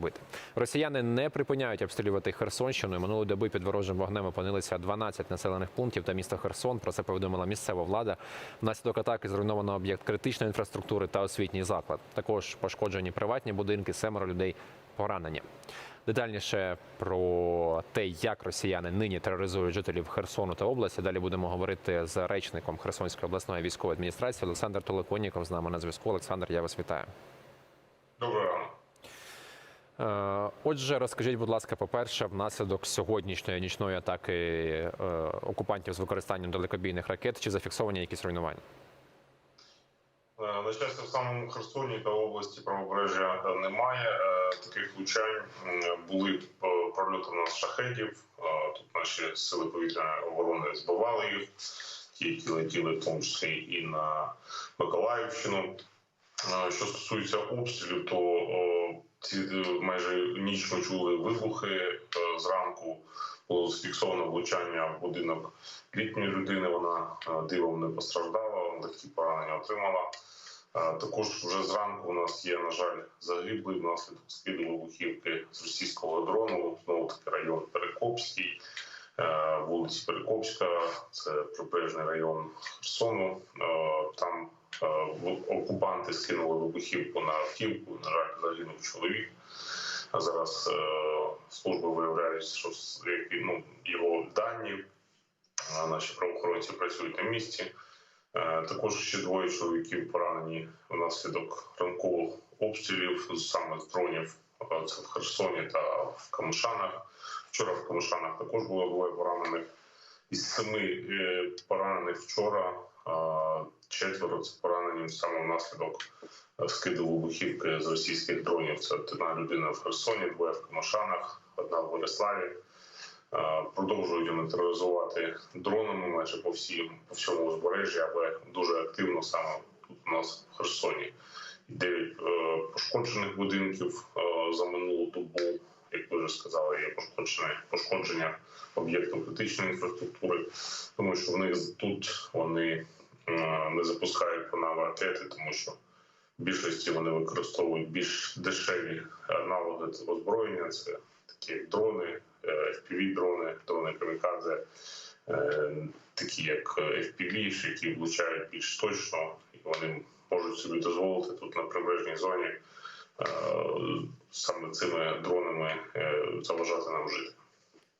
Бити. Росіяни не припиняють обстрілювати Херсонщину. Минулої доби під ворожим вогнем опинилися 12 населених пунктів та місто Херсон. Про це повідомила місцева влада. Внаслідок атаки зруйновано об'єкт критичної інфраструктури та освітній заклад. Також пошкоджені приватні будинки, семеро людей поранені. Детальніше про те, як росіяни нині тероризують жителів Херсону та області. Далі будемо говорити з речником Херсонської обласної військової адміністрації Олександр Толоконніков з нами на зв'язку. Олександр, я вас вітаю. Доброго Отже, розкажіть, будь ласка, по-перше, внаслідок сьогоднішньої нічної атаки е, окупантів з використанням далекобійних ракет, чи зафіксовані якісь руйнування? Е, На щастя, в самому Херсоні та області правобережжя е, немає е, таких влучань. Були е, прольоти на шахедів. Е, Тут наші сили повітряної оборони збивали їх, ті, які летіли в тому числі і на Миколаївщину. Що стосується обстрілів, то ці е, майже ніч ми чули вибухи е, зранку. Було зафіксовано влучання в будинок літньої людини. Вона е, дивом не постраждала, легкі поранення отримала. Також вже зранку у нас є, на жаль, загиблий внаслідок скиду вибухівки з російського дрону. Знову таки район Перекопський, вулиця Перекопська, це прибережний район Херсону. Е, Там е, окупанти скинули вибухівку на автівку. На жаль, загинув чоловік. А зараз е, служби виявляють, що ну, його дані. Наші правоохоронці працюють на місці. Також ще двоє чоловіків поранені внаслідок ранкових обстрілів саме з дронів. Це в Херсоні та в Камишанах. Вчора в Камишанах також було двоє поранених. Із семи е, поранених вчора четверо це поранені саме внаслідок е, скиду вибухівки з російських дронів. Це одна людина в Херсоні, двоє в Камишанах, одна в Бориславі. Е, Продовжують вони тероризувати дронами майже по всім по всьому узбережжі, але дуже активно саме тут у нас в Херсоні. Дев'ять е, пошкоджених будинків е, за минулу добу, як ви вже сказали, є пошкодження пошкодження об'єктів критичної інфраструктури, тому що в них тут вони е, не запускають по ракети, тому що в більшості вони використовують більш дешеві аналоги озброєння. Це такі як дрони, FPV-дрони, дрони камікадзе, е, такі як FPV, які влучають більш точно, і вони можуть собі дозволити тут на прибережній зоні е, саме цими дронами е, заважати нам жити.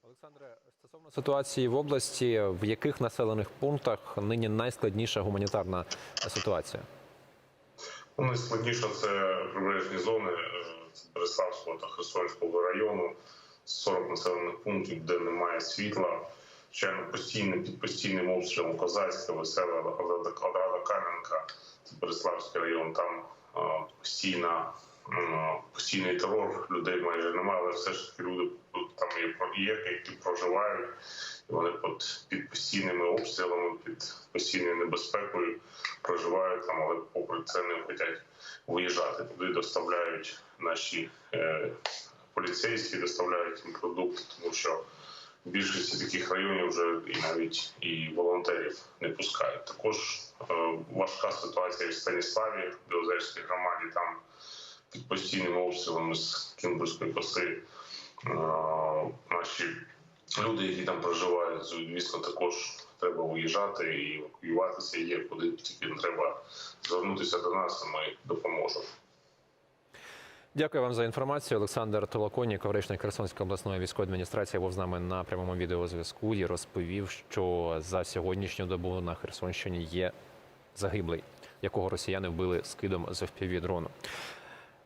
Олександре, стосовно ситуації в області, в яких населених пунктах нині найскладніша гуманітарна ситуація? Ну, Найскладніше це прибережні зони е, Береславського та Херсонського району, 40 населених пунктів, де немає світла. Звичайно, постійним під постійним обстрілом Козацька, Весела, Одрада Кам'янка, Береславський район. Там постійна постійний терор. Людей майже немає, але все ж таки люди там є, є які проживають. Вони під постійними обстрілами, під постійною небезпекою проживають там, але попри це не хочуть виїжджати. Туди доставляють наші е, поліцейські, доставляють їм продукти, тому що більшості таких районів вже і навіть і волонтерів не пускають. Також е, важка ситуація в Станіславі, в Білозерській громаді, там під постійними обстрілами з Кімбурської коси. Е, наші люди, які там проживають, звісно, також треба виїжджати і евакуюватися. Є куди тільки треба звернутися до нас, і ми допоможемо. Дякую вам за інформацію. Олександр Толоконіков, речник Херсонської обласної військової адміністрації, був з нами на прямому відеозв'язку і розповів, що за сьогоднішню добу на Херсонщині є загиблий, якого росіяни вбили скидом з FPV-дрону.